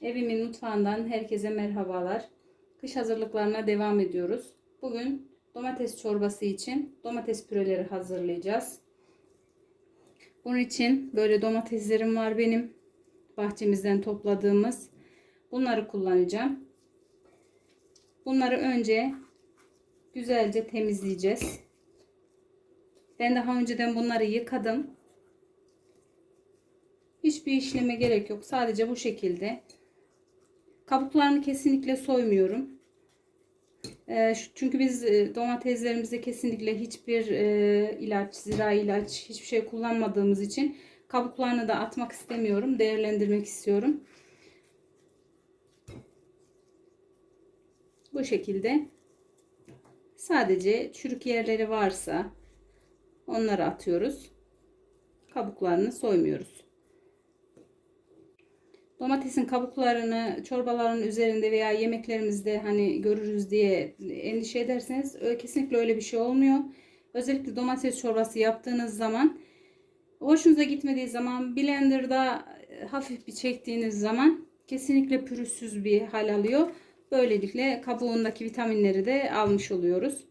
Evimin mutfağından herkese merhabalar. Kış hazırlıklarına devam ediyoruz. Bugün domates çorbası için domates püreleri hazırlayacağız. Bunun için böyle domateslerim var benim. Bahçemizden topladığımız. Bunları kullanacağım. Bunları önce güzelce temizleyeceğiz. Ben daha önceden bunları yıkadım. Hiçbir işleme gerek yok. Sadece bu şekilde. Kabuklarını kesinlikle soymuyorum. Ee, çünkü biz e, domateslerimizde kesinlikle hiçbir e, ilaç, zira ilaç, hiçbir şey kullanmadığımız için kabuklarını da atmak istemiyorum. Değerlendirmek istiyorum. Bu şekilde sadece çürük yerleri varsa onları atıyoruz. Kabuklarını soymuyoruz. Domatesin kabuklarını çorbaların üzerinde veya yemeklerimizde hani görürüz diye endişe ederseniz kesinlikle öyle bir şey olmuyor. Özellikle domates çorbası yaptığınız zaman hoşunuza gitmediği zaman blenderda e, hafif bir çektiğiniz zaman kesinlikle pürüzsüz bir hal alıyor. Böylelikle kabuğundaki vitaminleri de almış oluyoruz.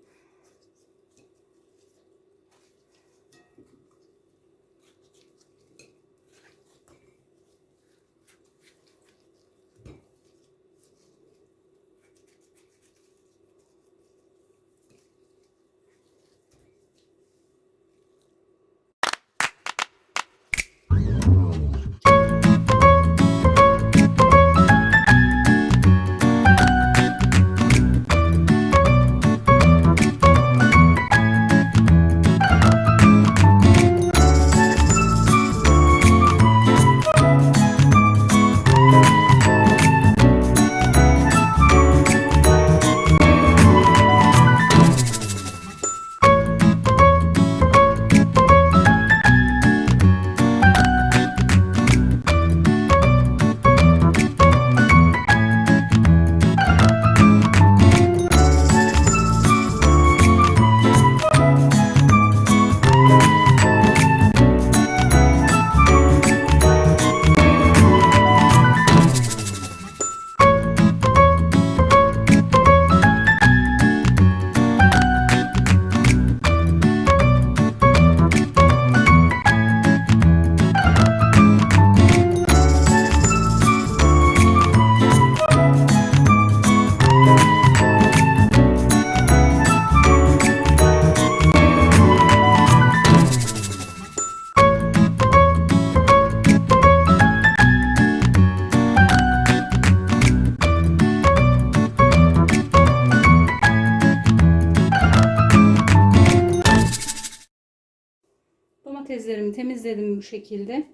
Domateslerimi temizledim bu şekilde.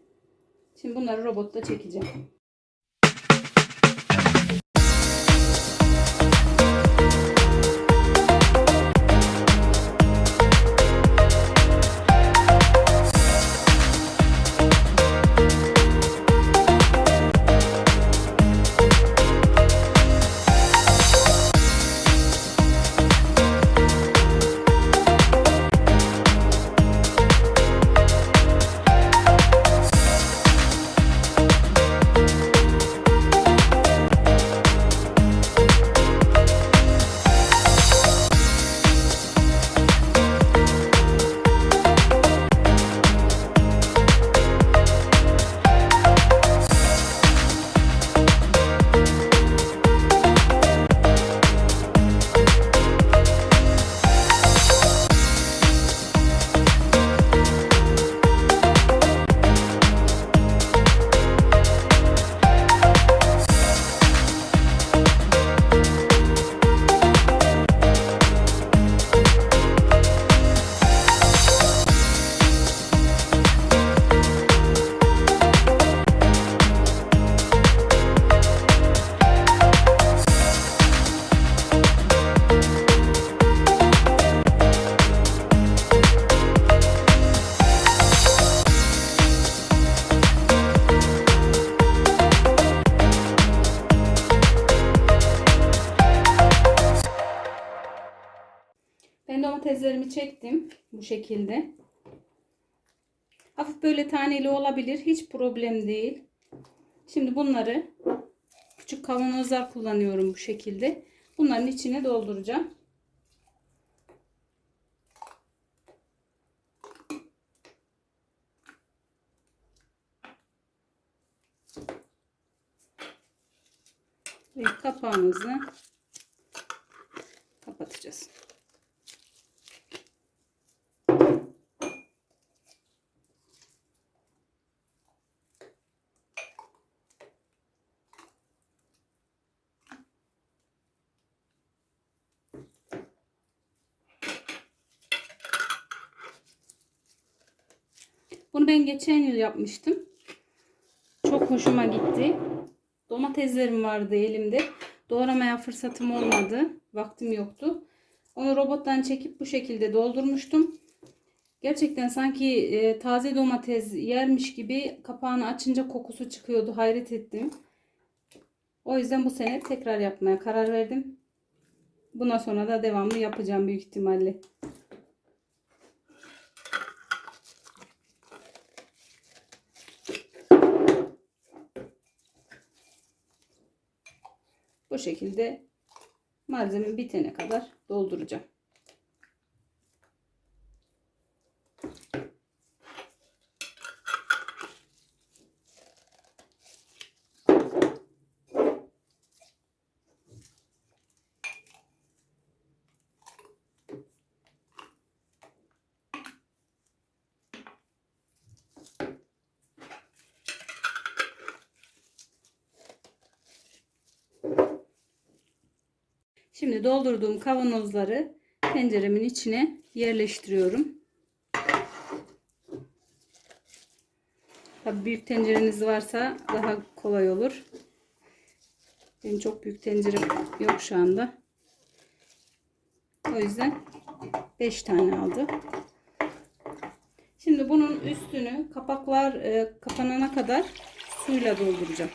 Şimdi bunları robotta çekeceğim. Ben domateslerimi çektim bu şekilde. Hafif böyle taneli olabilir. Hiç problem değil. Şimdi bunları küçük kavanozlar kullanıyorum bu şekilde. Bunların içine dolduracağım. Ve kapağımızı kapatacağız. Bunu ben geçen yıl yapmıştım. Çok hoşuma gitti. Domateslerim vardı elimde. Doğramaya fırsatım olmadı. Vaktim yoktu. Onu robottan çekip bu şekilde doldurmuştum. Gerçekten sanki e, taze domates yermiş gibi kapağını açınca kokusu çıkıyordu. Hayret ettim. O yüzden bu sene tekrar yapmaya karar verdim. Bundan sonra da devamlı yapacağım büyük ihtimalle. Bu şekilde malzeme bitene kadar dolduracağım. Şimdi doldurduğum kavanozları tenceremin içine yerleştiriyorum. Tabii büyük tencereniz varsa daha kolay olur. Benim çok büyük tencerem yok şu anda. O yüzden 5 tane aldı. Şimdi bunun üstünü kapaklar e, kapanana kadar suyla dolduracağım.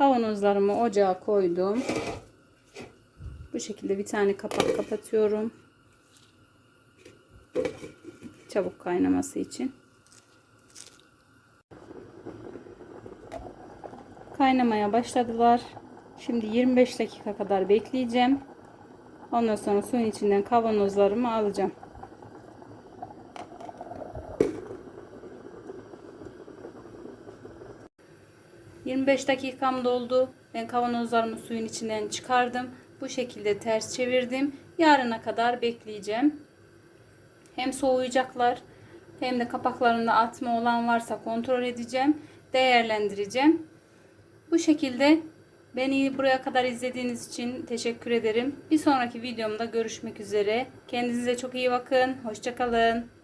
Kavanozlarımı ocağa koydum. Bu şekilde bir tane kapak kapatıyorum. Çabuk kaynaması için. Kaynamaya başladılar. Şimdi 25 dakika kadar bekleyeceğim. Ondan sonra suyun içinden kavanozlarımı alacağım. ...25 dakikam doldu. Ben kavanozlarımı suyun içinden çıkardım. Bu şekilde ters çevirdim. Yarına kadar bekleyeceğim. Hem soğuyacaklar hem de kapaklarında atma olan varsa kontrol edeceğim. Değerlendireceğim. Bu şekilde beni buraya kadar izlediğiniz için teşekkür ederim. Bir sonraki videomda görüşmek üzere. Kendinize çok iyi bakın. Hoşçakalın.